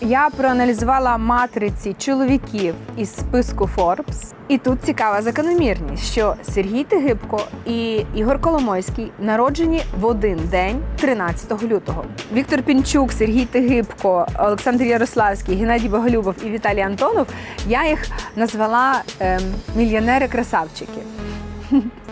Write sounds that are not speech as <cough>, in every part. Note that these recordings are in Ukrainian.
Я проаналізувала матриці чоловіків із списку Forbes. І тут цікава закономірність, що Сергій Тигибко і Ігор Коломойський народжені в один день, 13 лютого. Віктор Пінчук, Сергій Тигибко, Олександр Ярославський, Геннадій Боголюбов і Віталій Антонов. Я їх назвала ем, мільйонери-красавчики.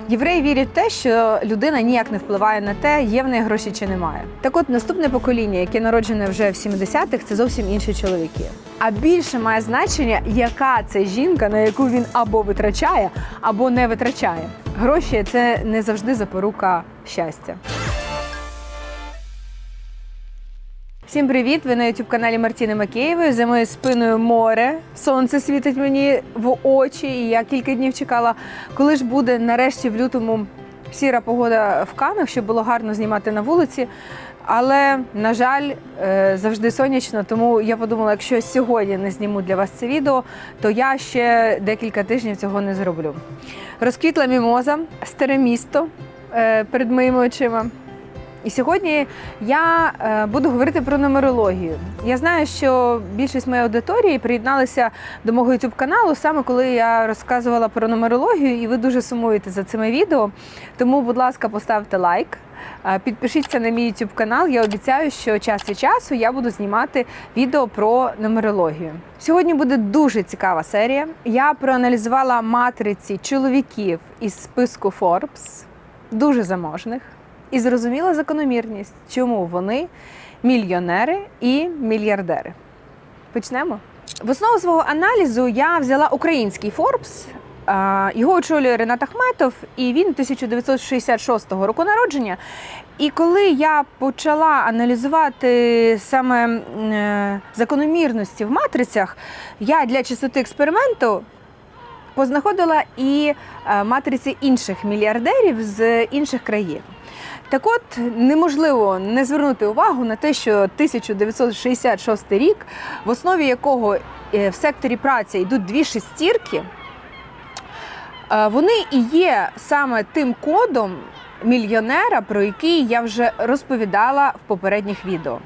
Євреї вірять в те, що людина ніяк не впливає на те, є в неї гроші чи немає. Так от наступне покоління, яке народжене вже в 70-х, це зовсім інші чоловіки. А більше має значення, яка це жінка, на яку він або витрачає, або не витрачає. Гроші це не завжди запорука щастя. Всім привіт! Ви на youtube каналі Мартіни Макеєвої. За моєю спиною море. Сонце світить мені в очі, і я кілька днів чекала, коли ж буде нарешті в лютому сіра погода в Канах, щоб було гарно знімати на вулиці. Але, на жаль, е, завжди сонячно, тому я подумала, якщо сьогодні не зніму для вас це відео, то я ще декілька тижнів цього не зроблю. Розквітла мімоза, старе місто е, перед моїми очима. І сьогодні я е, буду говорити про нумерологію. Я знаю, що більшість моєї аудиторії приєдналися до мого youtube каналу саме коли я розказувала про нумерологію, і ви дуже сумуєте за цими відео. Тому, будь ласка, поставте лайк. е, Підпишіться на мій YouTube канал. Я обіцяю, що час від часу я буду знімати відео про нумерологію. Сьогодні буде дуже цікава серія. Я проаналізувала матриці чоловіків із списку Forbes, дуже заможних і зрозуміла закономірність, чому вони мільйонери і мільярдери. Почнемо. В основу свого аналізу я взяла український Forbes. Його очолює Ренат Ахметов, і він 1966 року народження. І коли я почала аналізувати саме е, закономірності в матрицях, я для чистоти експерименту познаходила і е, матриці інших мільярдерів з інших країн. Так от неможливо не звернути увагу на те, що 1966 рік, в основі якого е, в секторі праці йдуть дві шестірки, е, вони і є саме тим кодом мільйонера, про який я вже розповідала в попередніх відео.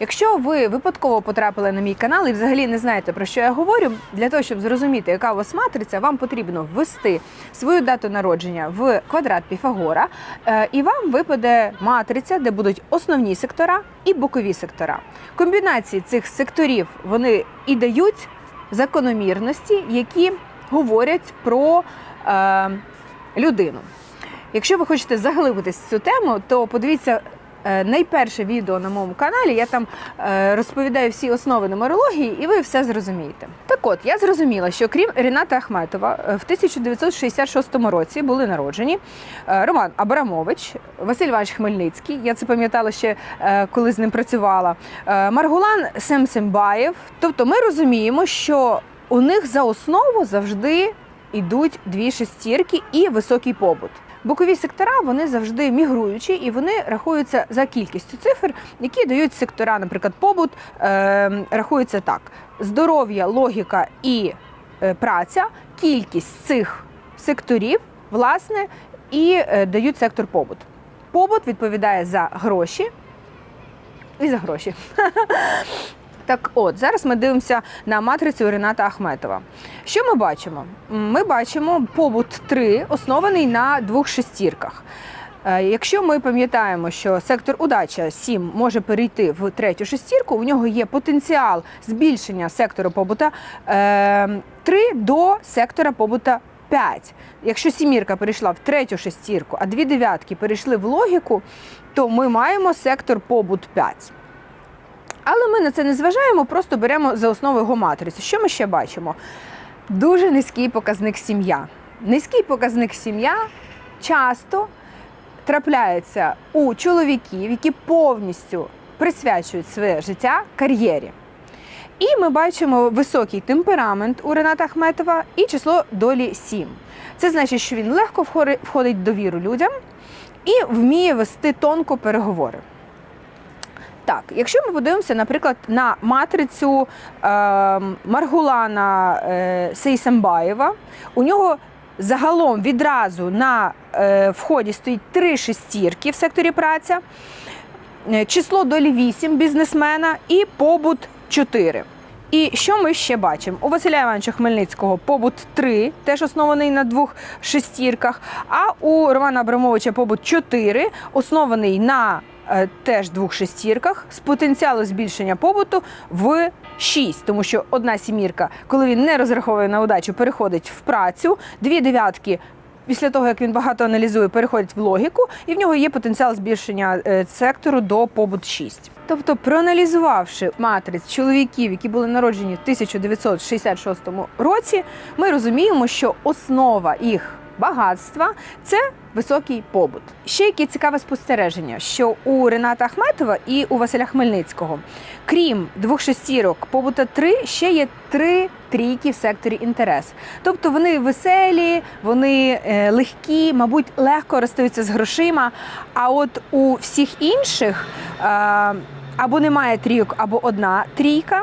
Якщо ви випадково потрапили на мій канал і взагалі не знаєте про що я говорю, для того, щоб зрозуміти, яка у вас матриця, вам потрібно ввести свою дату народження в квадрат Піфагора, е, і вам випаде матриця, де будуть основні сектора і бокові сектора. Комбінації цих секторів вони і дають закономірності, які говорять про е, людину. Якщо ви хочете заглибитись в цю тему, то подивіться найперше відео на моєму каналі. Я там е, розповідаю всі основи нумерології, і ви все зрозумієте. Так от, я зрозуміла, що крім Ріната Ахметова, е, в 1966 році були народжені е, Роман Абрамович, Василь Іванович Хмельницький. Я це пам'ятала ще е, коли з ним працювала. е, Маргулан Семсембаєв. Тобто, ми розуміємо, що у них за основу завжди йдуть дві шестірки і високий побут. Бокові сектора вони завжди мігруючі і вони рахуються за кількістю цифр, які дають сектора, наприклад, побут е, рахується так: здоров'я, логіка і е, праця, кількість цих секторів, власне, і е, дають сектор побут. Побут відповідає за гроші і за гроші. <laughs> Так от, зараз ми дивимося на матрицю Рената Ахметова. Що ми бачимо? Ми бачимо побут 3, оснований на двох шестірках. Е, Якщо ми пам'ятаємо, що сектор удача 7 може перейти в третю шестірку, у нього є потенціал збільшення сектору побута е, 3 до сектора побута 5. Якщо сімірка перейшла в третю шестірку, а дві дев'ятки перейшли в логіку, то ми маємо сектор побут 5. Але ми на це не зважаємо, просто беремо за основу його матрицю. Що ми ще бачимо? Дуже низький показник сім'я. Низький показник сім'я часто трапляється у чоловіків, які повністю присвячують своє життя кар'єрі. І ми бачимо високий темперамент у Рената Ахметова і число долі 7. Це значить, що він легко входить в довіру людям і вміє вести тонко переговори. Так, якщо ми подивимося, наприклад, на матрицю е, Маргулана е, Сейсамбаєва, у нього загалом відразу на е, вході стоїть три шестірки в секторі праця, е, число долі 8 бізнесмена і побут 4. І що ми ще бачимо? У Василя Івановича Хмельницького побут 3, теж оснований на двох шестірках. А у Романа Абрамовича побут 4, оснований на теж двох шестірках з потенціалу збільшення побуту в 6, тому що одна сімірка, коли він не розраховує на удачу, переходить в працю, дві дев'ятки. Після того, як він багато аналізує, переходить в логіку, і в нього є потенціал збільшення е, сектору до побут 6. Тобто, проаналізувавши матриць чоловіків, які були народжені в 1966 році, ми розуміємо, що основа їх багатства це високий побут. Ще яке цікаве спостереження, що у Рената Ахметова і у Василя Хмельницького, крім двох шестірок, побута три, ще є три трійки в секторі інтерес. Тобто вони веселі, вони е, легкі, мабуть, легко розстаються з грошима. А от у всіх інших або немає трійок, або одна трійка.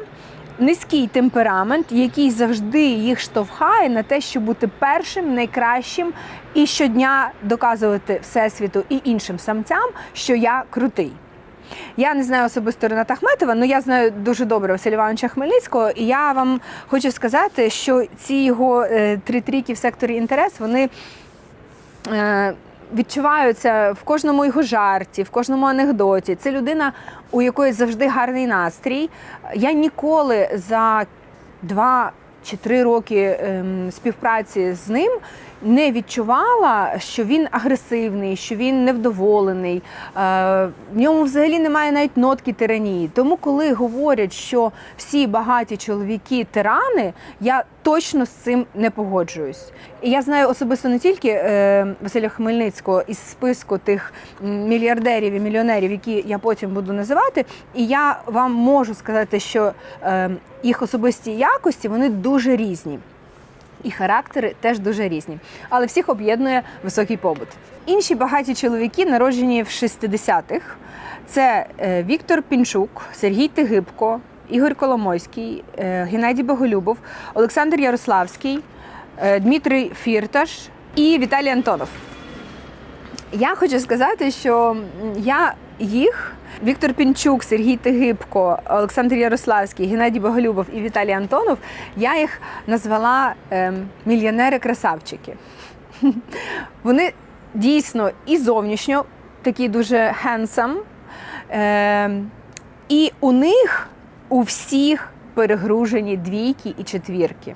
Низький темперамент, який завжди їх штовхає на те, щоб бути першим, найкращим і щодня доказувати всесвіту і іншим самцям, що я крутий. Я не знаю особисто Рената Ахметова, але я знаю дуже добре Василя Івановича Хмельницького, і я вам хочу сказати, що ці його е, три трійки в секторі інтерес, вони. Відчуваються в кожному його жарті, в кожному анекдоті. Це людина, у якої завжди гарний настрій. Я ніколи за два чи три роки ем, співпраці з ним не відчувала, що він агресивний, що він невдоволений. Е, в ньому взагалі немає навіть нотки тиранії. Тому, коли говорять, що всі багаті чоловіки тирани, я точно з цим не погоджуюсь. І я знаю особисто не тільки е, Василя Хмельницького із списку тих мільярдерів і мільйонерів, які я потім буду називати. І я вам можу сказати, що е, їх особисті якості вони дуже різні. І характери теж дуже різні, але всіх об'єднує високий побут. Інші багаті чоловіки, народжені в 60-х, це е, Віктор Пінчук, Сергій Тигибко, Ігор Коломойський, е, Геннадій Боголюбов, Олександр Ярославський, е, Дмитрий Фірташ і Віталій Антонов. Я хочу сказати, що я їх, Віктор Пінчук, Сергій Тигибко, Олександр Ярославський, Геннадій Боголюбов і Віталій Антонов, я їх назвала ем, мільйонери-красавчики. <laughs> Вони дійсно і зовнішньо такі дуже handsome, ем, і у них у всіх перегружені двійки і четвірки.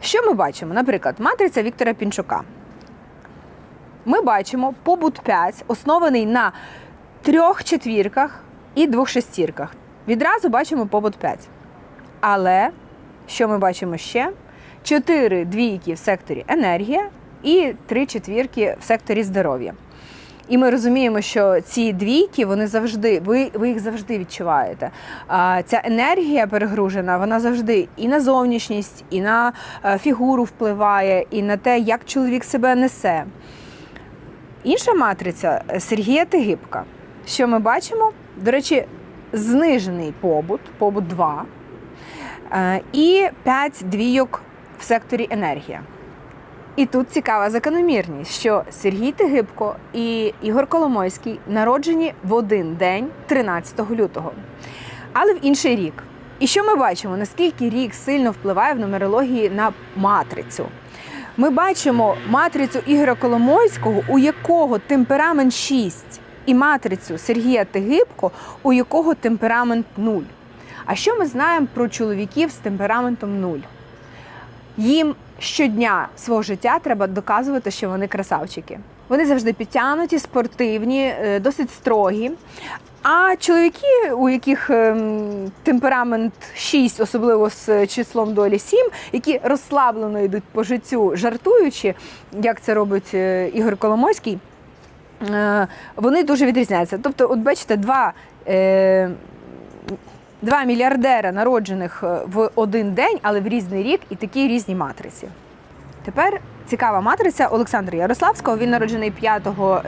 Що ми бачимо? Наприклад, матриця Віктора Пінчука. Ми бачимо побут 5, оснований на трьох четвірках і двох шестірках. Відразу бачимо побут 5. Але що ми бачимо ще? Чотири двійки в секторі енергія і три четвірки в секторі здоров'я. І ми розуміємо, що ці двійки вони завжди, ви, ви їх завжди відчуваєте. А, ця енергія перегружена, вона завжди і на зовнішність, і на е, фігуру впливає, і на те, як чоловік себе несе. Інша матриця Сергія Тигибка. Що ми бачимо? До речі, знижений побут, побут 2, е, і 5 двійок в секторі енергія. І тут цікава закономірність, що Сергій Тигибко і Ігор Коломойський народжені в один день, 13 лютого, але в інший рік. І що ми бачимо? Наскільки рік сильно впливає в нумерології на матрицю? Ми бачимо матрицю Ігоря Коломойського, у якого темперамент 6, і матрицю Сергія Тигибко, у якого темперамент 0. А що ми знаємо про чоловіків з темпераментом 0? Їм щодня свого життя треба доказувати, що вони красавчики. Вони завжди підтягнуті, спортивні, е, досить строгі. А чоловіки, у яких ем, темперамент 6, особливо з числом долі 7, які розслаблено йдуть по життю, жартуючи, як це робить е, Ігор Коломойський, вони дуже відрізняються. Тобто, от бачите, два. Е, Два мільярдера народжених е, в один день, але в різний рік, і такі різні матриці. Тепер цікава матриця Олександра Ярославського. Він народжений 5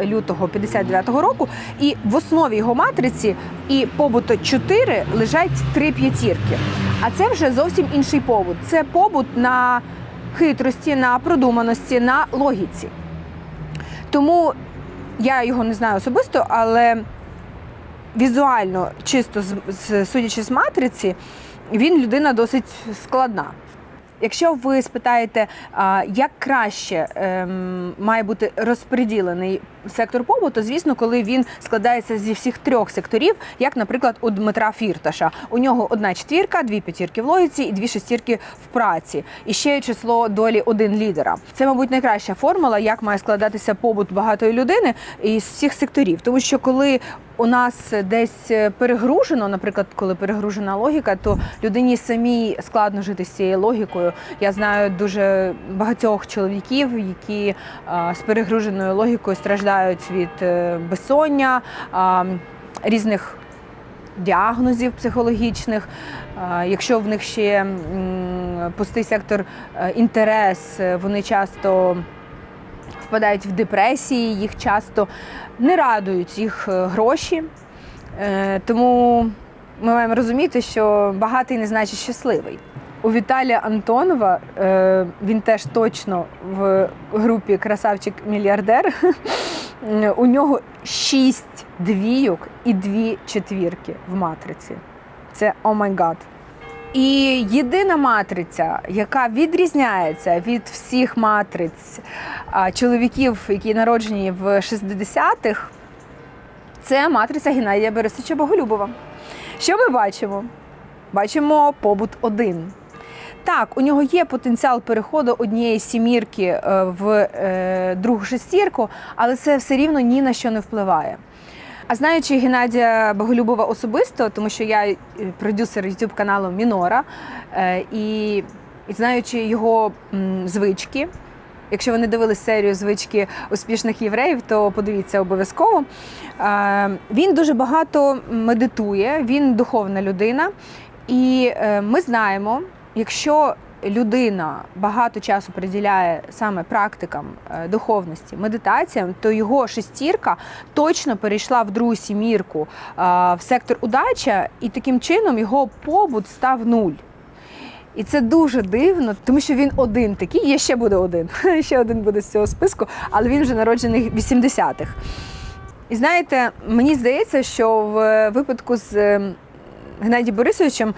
лютого 59-го року, і в основі його матриці і побуту 4 лежать три п'ятірки. А це вже зовсім інший побут. Це побут на хитрості, на продуманості, на логіці. Тому я його не знаю особисто, але візуально, чисто з, судячи з матриці, він людина досить складна. Якщо ви спитаєте, як краще ем, має бути розподілений сектор побуту, звісно, коли він складається зі всіх трьох секторів, як, наприклад, у Дмитра Фірташа. У нього одна четвірка, дві п'ятірки в логіці і дві шестірки в праці. І ще число долі один лідера. Це, мабуть, найкраща формула, як має складатися побут багатої людини із всіх секторів. Тому що коли у нас десь перегружено, наприклад, коли перегружена логіка, то людині самій складно жити з цією логікою. Я знаю дуже багатьох чоловіків, які з перегруженою логікою страждають від е, безсоння, різних діагнозів психологічних. Якщо в них ще пустий сектор е, інтерес, е, вони часто впадають в депресії, їх часто не радують їх гроші. Тому ми маємо розуміти, що багатий не значить щасливий. У Віталія Антонова е, він теж точно в групі Красавчик-мільярдер. <laughs> У нього шість двійок і дві четвірки в матриці. Це о май гад. І єдина матриця, яка відрізняється від всіх матриць чоловіків, які народжені в 60-х, це матриця Геннадія Борисовича Боголюбова. Що ми бачимо? Бачимо побут один. Так, у нього є потенціал переходу однієї сімірки е, в е, другу шестірку, але це все рівно ні на що не впливає. А знаючи Геннадія Боголюбова особисто, тому що я е, продюсер youtube каналу Мінора, і, знаючи його звички, якщо ви не дивились серію звички успішних євреїв, то подивіться обов'язково. Він дуже багато медитує, він духовна людина, і ми знаємо, якщо людина багато часу приділяє саме практикам е, духовності, медитаціям, то його шестірка точно перейшла в другу сімірку е, в сектор удача, і таким чином його побут став нуль. І це дуже дивно, тому що він один такий, є ще буде один. <laughs> Ще один буде з цього списку, але він вже народжений 80-х. І знаєте, мені здається, що в випадку з ем, Геннадієм Борисовичем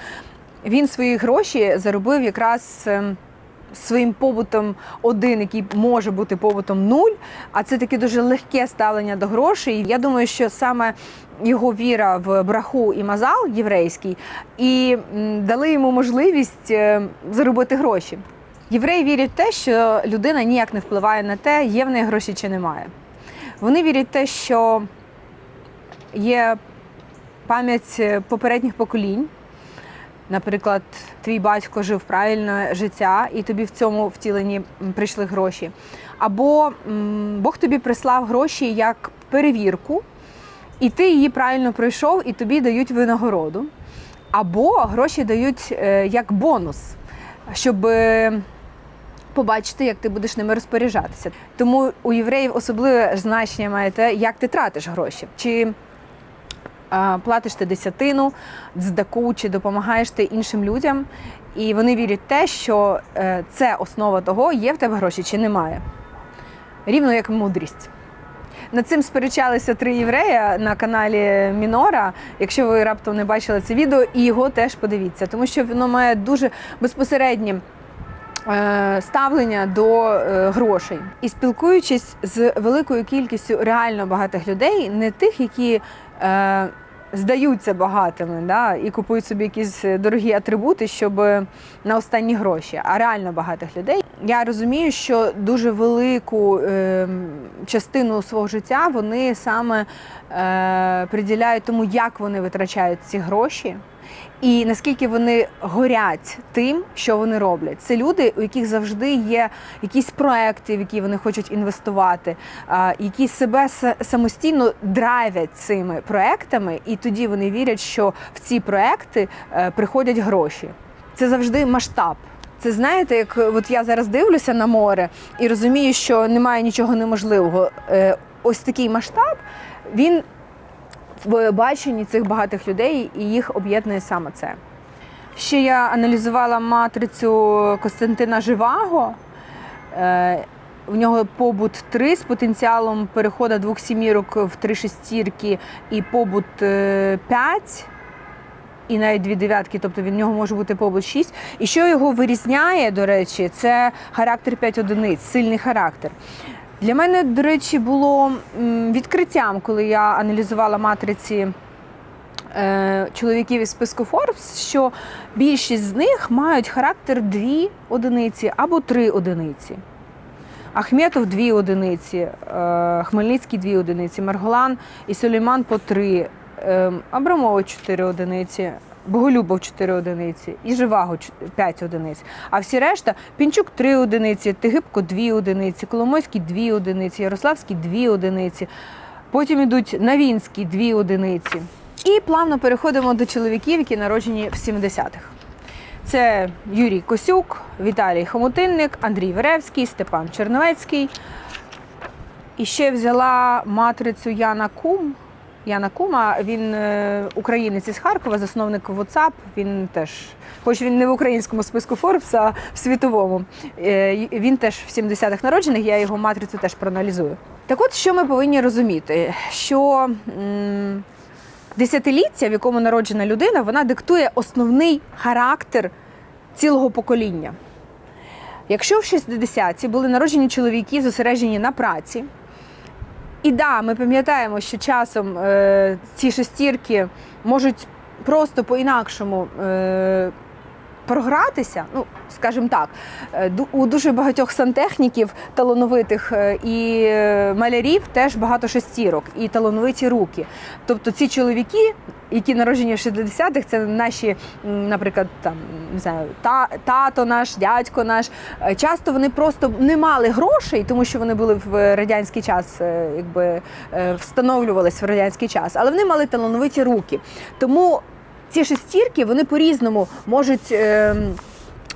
він свої гроші заробив якраз ем, своїм побутом один, який може бути побутом нуль, а це таке дуже легке ставлення до грошей. Я думаю, що саме його віра в браху і мазал єврейський і дали йому можливість е, заробити гроші. Євреї вірять в те, що людина ніяк не впливає на те, є в неї гроші чи немає. Вони вірять в те, що є пам'ять е, попередніх поколінь. Наприклад, твій батько жив правильне життя, і тобі в цьому втіленні прийшли гроші. Або Бог тобі прислав гроші як перевірку, і ти її правильно пройшов, і тобі дають винагороду. Або гроші дають е, як бонус, щоб е, побачити, як ти будеш ними розпоряджатися. Тому у євреїв особливе значення має те, як ти тратиш гроші. Чи платиш ти десятину, дздаку, чи допомагаєш ти іншим людям. І вони вірять в те, що е, це основа того, є в тебе гроші чи немає. Рівно як мудрість. Над цим сперечалися три єврея на каналі Мінора. Якщо ви раптом не бачили це відео, і його теж подивіться, тому що воно має дуже безпосереднє е, ставлення до е, грошей. І спілкуючись з великою кількістю реально багатих людей, не тих, які здаються багатими да, і купують собі якісь дорогі атрибути, щоб на останні гроші, а реально багатих людей. Я розумію, що дуже велику е, частину свого життя вони саме е, приділяють тому, як вони витрачають ці гроші. І наскільки вони горять тим, що вони роблять, це люди, у яких завжди є якісь проекти, в які вони хочуть інвестувати, які себе самостійно драйвять цими проектами, і тоді вони вірять, що в ці проекти е, приходять гроші. Це завжди масштаб. Це знаєте, як от я зараз дивлюся на море і розумію, що немає нічого неможливого. Е, Ось такий масштаб, він в баченні цих багатих людей і їх об'єднує саме це. Ще я аналізувала матрицю Костянтина Живаго, е, В нього побут 3 з потенціалом переходу двох сімірок в три шестірки і побут 5. І навіть дві дев'ятки, тобто від нього може бути побут 6. І що його вирізняє, до речі, це характер 5 одиниць, сильний характер. Для мене, до речі, було відкриттям, коли я аналізувала матриці е, чоловіків із списку Forbes, що більшість з них мають характер 2 одиниці або 3 одиниці. Ахметов дві одиниці, е, Хмельницький дві одиниці, Марголан і Сулейман по три, е, Абрамович чотири одиниці, Боголюбов 4 одиниці і Живаго 5 одиниць. А всі решта Пінчук 3 одиниці, Тигибко 2 одиниці, Коломойський 2 одиниці, Ярославський 2 одиниці. Потім йдуть Навінський 2 одиниці. І плавно переходимо до чоловіків, які народжені в 70-х. Це Юрій Косюк, Віталій Хомутинник, Андрій Веревський, Степан Черновецький. І ще взяла матрицю Яна Кум. Яна Кума, він е, українець із Харкова, засновник WhatsApp. Він теж, хоч він не в українському списку Forbes, а в світовому. Е, Він теж в 70-х народжених, я його матрицю теж проаналізую. Так от, що ми повинні розуміти? Що десятиліття, в якому народжена людина, вона диктує основний характер цілого покоління. Якщо в 60-ті були народжені чоловіки, зосереджені на праці, і да, ми пам'ятаємо, що часом е, ці шестірки можуть просто по-інакшому е, програтися, ну, скажімо так, е, у дуже багатьох сантехніків талановитих е, і е, малярів теж багато шестірок і талановиті руки. Тобто ці чоловіки, які народжені в 60-х, це наші, наприклад, там не знаю, та, тато наш, дядько наш. Часто вони просто не мали грошей, тому що вони були в радянський час, якби встановлювалися в радянський час, але вони мали талановиті руки. Тому ці шестірки вони по-різному можуть. ем,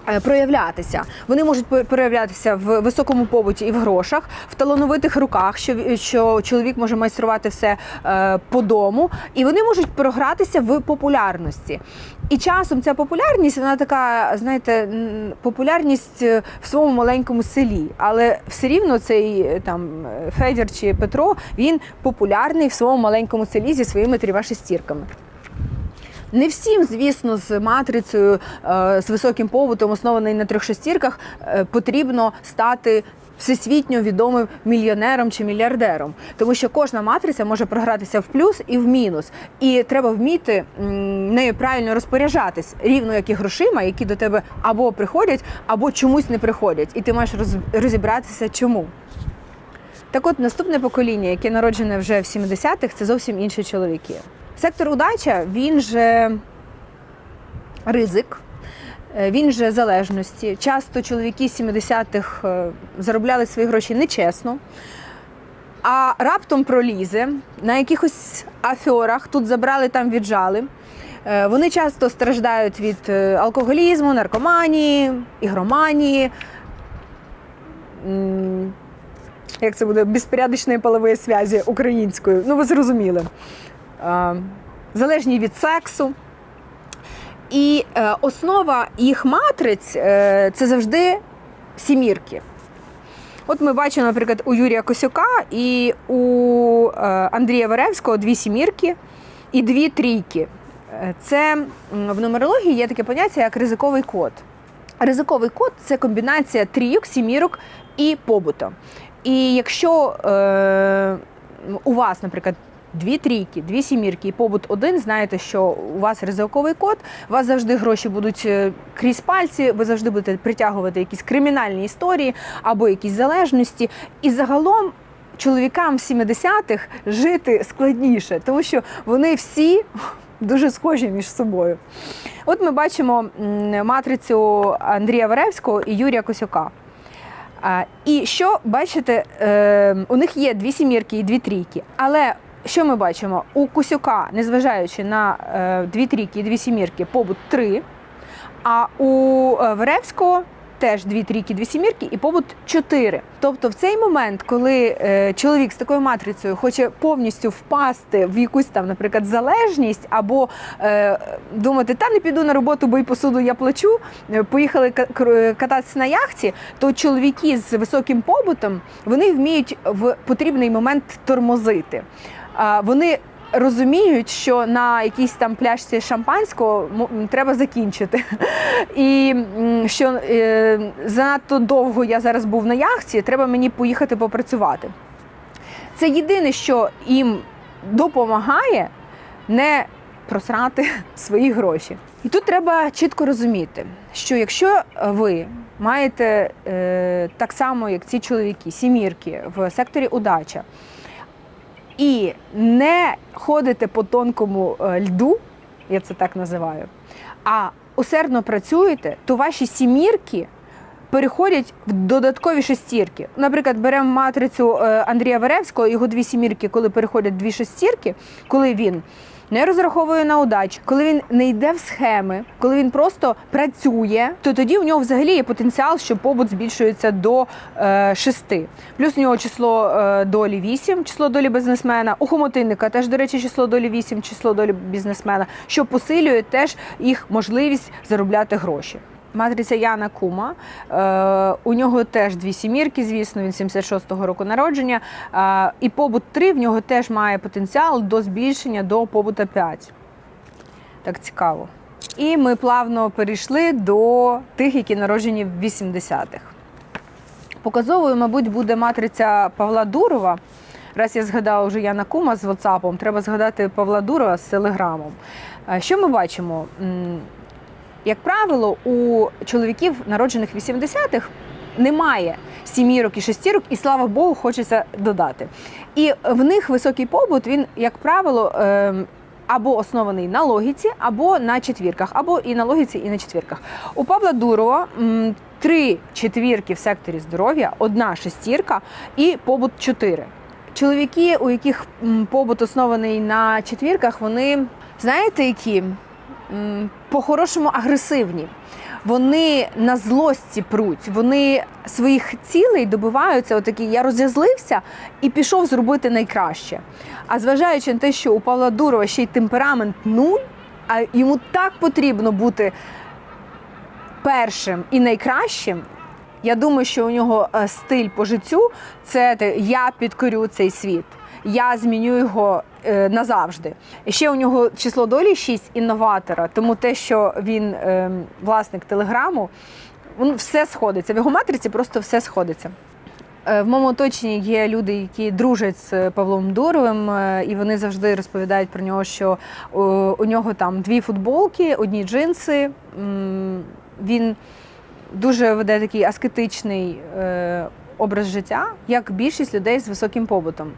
е, Проявлятися вони можуть проявлятися в високому побуті і в грошах, в талановитих руках, що, що чоловік може майструвати все е, по дому, і вони можуть програтися в популярності. І часом ця популярність, вона така, знаєте, популярність е, в своєму маленькому селі. Але все рівно цей е, там Федір чи Петро він популярний в своєму маленькому селі зі своїми трьома шестірками. Не всім, звісно, з матрицею е, з високим побутом, оснований на трьох шестірках, е, потрібно стати всесвітньо відомим мільйонером чи мільярдером, тому що кожна матриця може програтися в плюс і в мінус, і треба вміти нею правильно розпоряджатись, рівно як і грошима, які до тебе або приходять, або чомусь не приходять, і ти маєш роз- розібратися, чому. Так от наступне покоління, яке народжене вже в 70-х, це зовсім інші чоловіки. Сектор удача він же ризик, е, він же залежності. Часто чоловіки з 70-х е, заробляли свої гроші нечесно. А раптом пролізе на якихось афьорах, тут забрали, там віджали. Е, Вони часто страждають від алкоголізму, наркоманії, ігроманії. Як це буде безпорядочної полової зв'язі українською? Ну, ви зрозуміли. Е, Залежні від сексу. І е, основа їх матриць е, це завжди сімірки. От ми бачимо, наприклад, у Юрія Косюка і у Андрія Веревського дві сімірки і дві трійки. Це в нумерології є таке поняття, як ризиковий код. Ризиковий код це комбінація трійок, сімірок і побуту. І якщо е, у вас, наприклад, дві трійки, дві сімірки і побут один, знаєте, що у вас ризиковий код, у вас завжди гроші будуть е, крізь пальці, ви завжди будете притягувати якісь кримінальні історії або якісь залежності. І загалом чоловікам в 70-х жити складніше, тому що вони всі дуже схожі між собою. От ми бачимо матрицю Андрія Веревського і Юрія Косюка. І що бачите, е, у них є дві сімірки і дві трійки. Але що ми бачимо? У Косюка, незважаючи на е, дві трійки і дві сімірки, побут три. А у е, Веревського теж дві трійки, дві сімірки, і побут 4. Тобто, в цей момент, коли е, чоловік з такою матрицею хоче повністю впасти в якусь там, наприклад, залежність, або е, думати, та не піду на роботу, бо й посуду я плачу, поїхали ка- кататися на яхті, то чоловіки з високим побутом вони вміють в потрібний момент тормозити. Вони розуміють, що на якійсь там пляшці шампанського треба закінчити. І що е, занадто довго я зараз був на яхті, треба мені поїхати попрацювати. Це єдине, що їм допомагає не просрати <laughs> свої гроші. І тут треба чітко розуміти, що якщо ви маєте е, так само, як ці чоловіки, сімірки в секторі удача, і не ходите по тонкому е, льду, я це так називаю, а усердно працюєте, то ваші сімірки переходять в додаткові шестірки. Наприклад, беремо матрицю е, Андрія Веревського, його дві сімірки, коли переходять дві шестірки, коли він не розраховує на удач, коли він не йде в схеми, коли він просто працює, то тоді у нього взагалі є потенціал, що побут збільшується до е, 6. Плюс у нього число е, долі 8, число долі бізнесмена. У хомотинника теж, до речі, число долі 8, число долі бізнесмена, що посилює теж їх можливість заробляти гроші. Матриця Яна Кума. Е, у нього теж дві сімірки, звісно, він 76-го року народження. Е, і побут 3 в нього теж має потенціал до збільшення до побута 5. Так цікаво. І ми плавно перейшли до тих, які народжені в 80-х. Показовою, мабуть, буде матриця Павла Дурова. Раз я згадала вже Яна Кума з WhatsApp, треба згадати Павла Дурова з Телеграмом. Е, Що ми бачимо? Як правило, у чоловіків, народжених 80-х, немає сімірок і шестірок, і слава Богу, хочеться додати. І в них високий побут, він, як правило, ем, або оснований на логіці, або на четвірках, або і на логіці, і на четвірках. У Павла Дурова три четвірки в секторі здоров'я, одна шестірка і побут чотири. Чоловіки, у яких побут оснований на четвірках, вони знаєте, які по-хорошому агресивні. Вони на злості пруть, вони своїх цілей добиваються. Отакі, я роз'язлився і пішов зробити найкраще. А зважаючи на те, що у Павла Дурова ще й темперамент нуль, а йому так потрібно бути першим і найкращим. Я думаю, що у нього е, стиль по життю це я підкорю цей світ, я зміню його е, назавжди. Ще у нього число долі 6 інноватора, тому те, що він е, власник телеграму, все сходиться. В його матриці просто все сходиться. Е, В моєму оточенні є люди, які дружать з Павлом Дуровим, і вони завжди розповідають про нього, що у нього там дві футболки, одні джинси. Він дуже веде такий аскетичний образ життя, як більшість людей з високим побутом.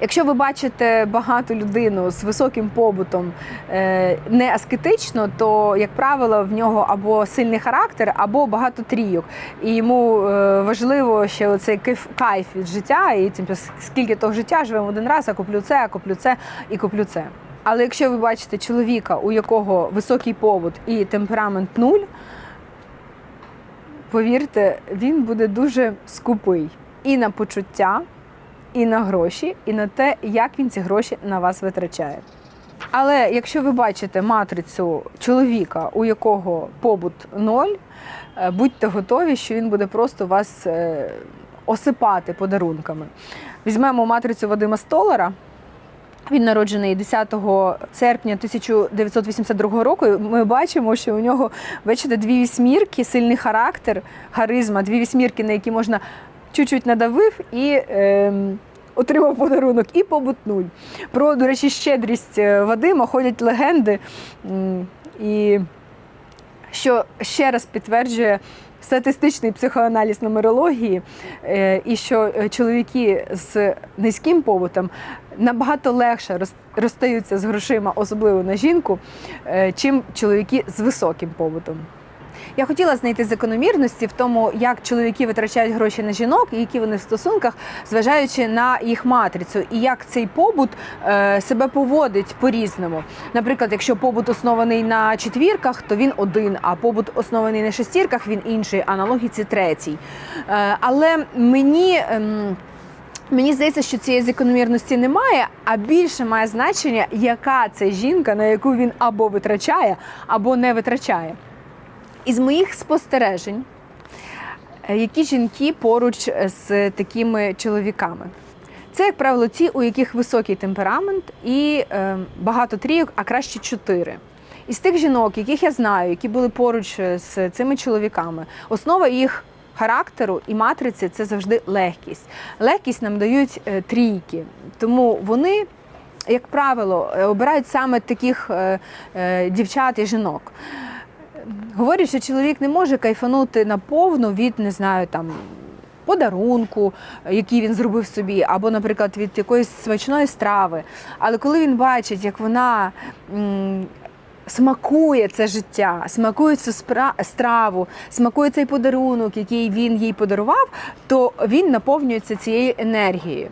Якщо ви бачите багату людину з високим побутом е, не аскетично, то, як правило, в нього або сильний характер, або багато трійок. І йому е, важливо ще оцей кайф, від життя, і типу, скільки того життя живемо один раз, а куплю це, а куплю це і куплю це. Але якщо ви бачите чоловіка, у якого високий побут і темперамент нуль, повірте, він буде дуже скупий і на почуття, і на гроші, і на те, як він ці гроші на вас витрачає. Але якщо ви бачите матрицю чоловіка, у якого побут ноль, е, будьте готові, що він буде просто вас е, осипати подарунками. Візьмемо матрицю Вадима Столара. Він народжений 10 серпня 1982 року. І Ми бачимо, що у нього бачите, дві вісьмірки, сильний характер, харизма, дві вісьмірки, на які можна чуть-чуть надавив і ем, отримав подарунок, і побут нуль. Про, до речі, щедрість е, Вадима ходять легенди. І що ще раз підтверджує статистичний психоаналіз нумерології, е, і що е, чоловіки з низьким побутом набагато легше роз- розстаються з грошима, особливо на жінку, е, чим чоловіки з високим побутом. Я хотіла знайти закономірності в тому, як чоловіки витрачають гроші на жінок, і які вони в стосунках, зважаючи на їх матрицю, і як цей побут е, себе поводить по-різному. Наприклад, якщо побут оснований на четвірках, то він один, а побут оснований на шестірках, він інший, а на логіці третій. Е, але мені. ем, Мені здається, що цієї закономірності немає, а більше має значення, яка це жінка, на яку він або витрачає, або не витрачає. Із моїх спостережень, е, які жінки поруч з такими чоловіками. Це, як правило, ті, у яких високий темперамент і е, багато трійок, а краще чотири. Із тих жінок, яких я знаю, які були поруч з цими чоловіками, основа їх характеру і матриці це завжди легкість. Легкість нам дають е, трійки, тому вони, як правило, е, обирають саме таких е, е, дівчат і жінок. Говорять, що чоловік не може кайфанути наповну від, не знаю, там. Подарунку, який він зробив собі, або, наприклад, від якоїсь смачної страви. Але коли він бачить, як вона м, смакує це життя, смакує цю страву, смакує цей подарунок, який він їй подарував, то він наповнюється цією енергією.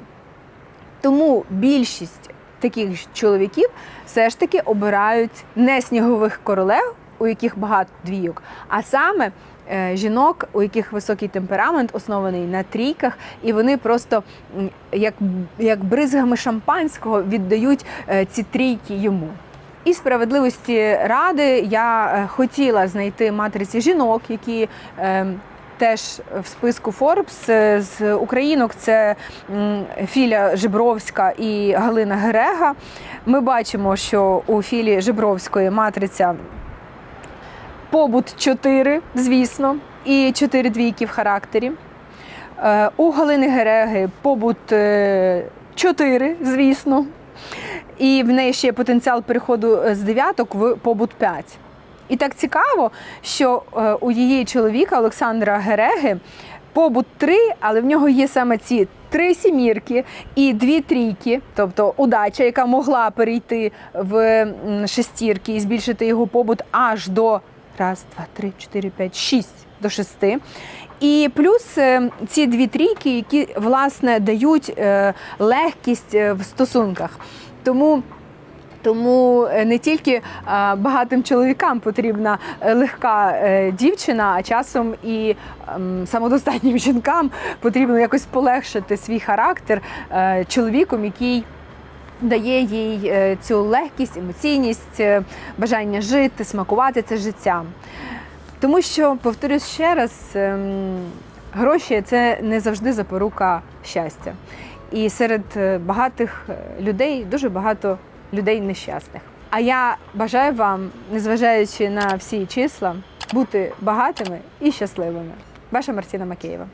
Тому більшість таких чоловіків все ж таки обирають не снігових королев, у яких багато двійок, а саме е, жінок, у яких високий темперамент, оснований на трійках, і вони просто як, як бризгами шампанського віддають е, ці трійки йому. І справедливості ради я е, хотіла знайти матриці жінок, які е, теж в списку Е, з українок. Це Філя Жибровська і Галина Герега. Ми бачимо, що у Філі Жибровської матриця побут 4, звісно, і 4 двійки в характері. Е, У Галини Гереги побут 4, звісно. І в неї ще є потенціал переходу е, з дев'яток в побут 5. І так цікаво, що е, у її чоловіка Олександра Гереги побут 3, але в нього є саме ці три сімірки і дві трійки, тобто удача, яка могла перейти в шестірки і збільшити його побут аж до раз, два, три, чотири, п'ять, шість до шести. І плюс е, ці дві трійки, які власне дають е, легкість е, в стосунках. Тому тому не тільки багатим чоловікам потрібна легка дівчина, а часом і ем, самодостатнім <laughs> жінкам потрібно якось полегшити свій характер чоловіком, який дає їй е, цю легкість, емоційність, е, бажання жити, смакувати це життям. Тому що, повторюсь ще раз, ем, гроші це не завжди запорука щастя. І серед е, багатих людей дуже багато людей нещасних. А я бажаю вам, незважаючи на всі числа, бути багатими і щасливими. Ваша Мартіна Макеєва.